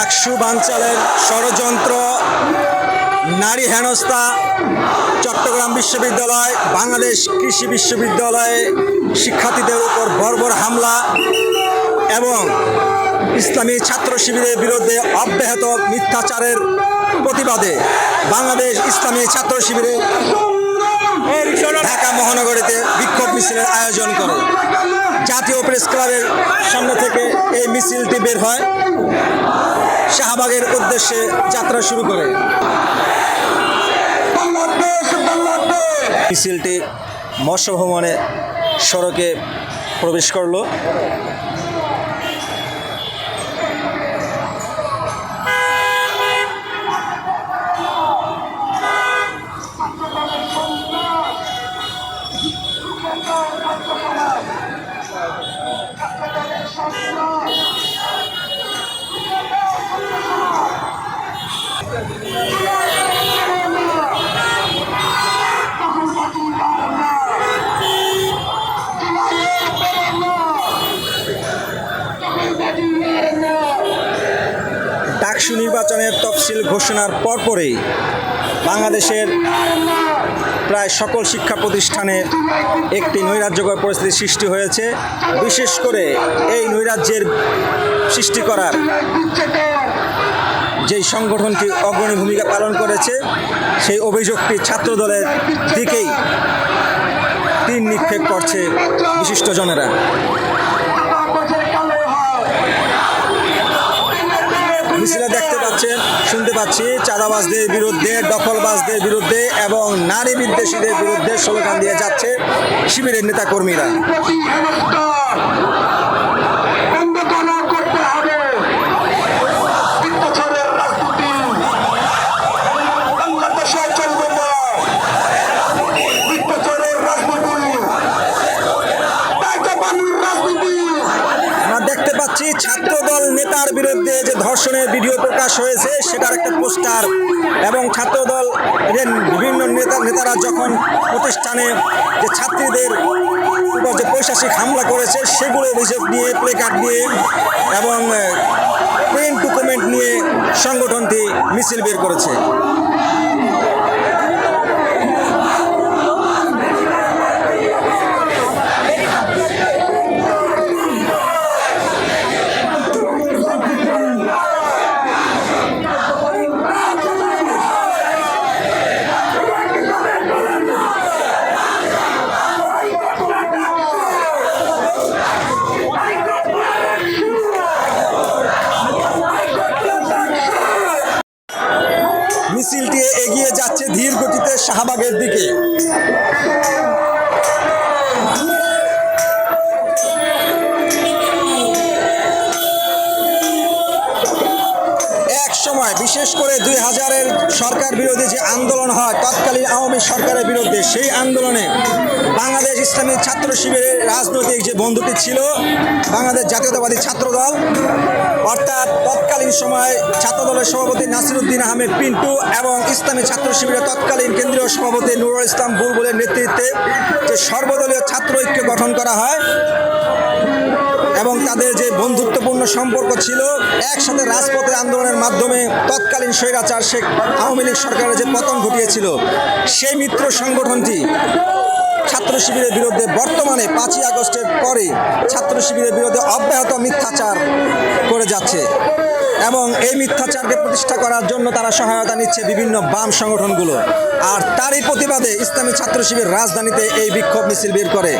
ডাকসু বাঞ্চালের ষড়যন্ত্র, নারী হেনস্থা, চট্টগ্রাম বিশ্ববিদ্যালয়, বাংলাদেশ কৃষি বিশ্ববিদ্যালয়ে শিক্ষার্থীদের উপর বর্বর হামলা এবং ইসলামী ছাত্র শিবিরের বিরুদ্ধে অব্যাহত মিথ্যাচারের প্রতিবাদে বাংলাদেশ ইসলামী ছাত্র শিবিরে ঢাকা মহানগরীতে বিক্ষোভ মিছিলের আয়োজন করে। জাতীয় প্রেস ক্লাবের সামনে থেকে এই মিছিলটি বের হয়। শাহবাগের উদ্দেশ্যে যাত্রা শুরু করে। মিছিলটি মৎস্য ভ্রমণে সড়কে প্রবেশ করল। ডাকসু নির্বাচনের তফসিল ঘোষণার পরপরই বাংলাদেশের প্রায় সকল শিক্ষা প্রতিষ্ঠানে একটি নৈরাজ্যকর পরিস্থিতি সৃষ্টি হয়েছে। বিশেষ করে এই নৈরাজ্যের সৃষ্টি করার যেই সংগঠনটি অগ্রণী ভূমিকা পালন করেছে, সেই অভিযোগটি ছাত্রদলের দিকেই তিন নিক্ষেপ করছে বিশিষ্টজনেরা মিছিলে দেখতে পাচ্ছেন শুনতে পাচ্ছি চাঁদাবাজদের বিরুদ্ধে দখলবাজদের বিরুদ্ধে এবং নারী বিদ্বেষীদের বিরুদ্ধে স্লোগান দিয়ে যাচ্ছে শিবিরের নেতাকর্মীরা। পাচ্ছি ছাত্রদল নেতার বিরুদ্ধে যে ধর্ষণের ভিডিও প্রকাশ হয়েছে, সেটার একটা পোস্টার। এবং ছাত্রদল বিভিন্ন নেতা, নেতারা যখন প্রতিষ্ঠানে যে ছাত্রীদের উপর যে পৈশাসিক হামলা করেছে, সেগুলো অভিযোগ নিয়ে প্লে কার্ড নিয়ে এবং প্রিন্ট ডকুমেন্ট নিয়ে সংগঠনটি মিছিল বের করেছে। শাহবাগের দিকে। সময় বিশেষ করে দুই হাজারের সরকার বিরোধী যে আন্দোলন হয়, তৎকালীন আওয়ামী সরকারের বিরুদ্ধে সেই আন্দোলনে বাংলাদেশ ইসলামী ছাত্র শিবিরের রাজনৈতিক যে বন্ধুটি ছিল, বাংলাদেশ জাতীয়তাবাদী ছাত্রদল, অর্থাৎ তৎকালীন সময় ছাত্রদলের সভাপতি নাসিরুদ্দিন আহমেদ পিন্টু এবং ইসলামী ছাত্র শিবিরের তৎকালীন কেন্দ্রীয় সভাপতি নুরুল ইসলাম বুলবুলের নেতৃত্বে যে সর্বদলীয় ছাত্র ঐক্য গঠন করা হয় বন্ধুত্বপূর্ণ সম্পর্ক ছিল। একসাথে রাজপথে আন্দোলনের মাধ্যমে তৎকালীন স্বৈরাচার শেখ আওয়ামী লীগ সরকারের যে পতন ঘটিয়েছিল, সেই মিত্র সংগঠনটি ছাত্র শিবিরের বিরুদ্ধে বর্তমানে পাঁচই আগস্টের পরে ছাত্র শিবিরের বিরুদ্ধে অব্যাহত মিথ্যাচার করে যাচ্ছে এবং এই মিথ্যাচারকে প্রতিষ্ঠা করার জন্য তারা সহায়তা নিচ্ছে বিভিন্ন বাম সংগঠনগুলো। আর তারই প্রতিবাদে ইসলামী ছাত্র শিবির রাজধানীতে এই বিক্ষোভ মিছিল বের করে।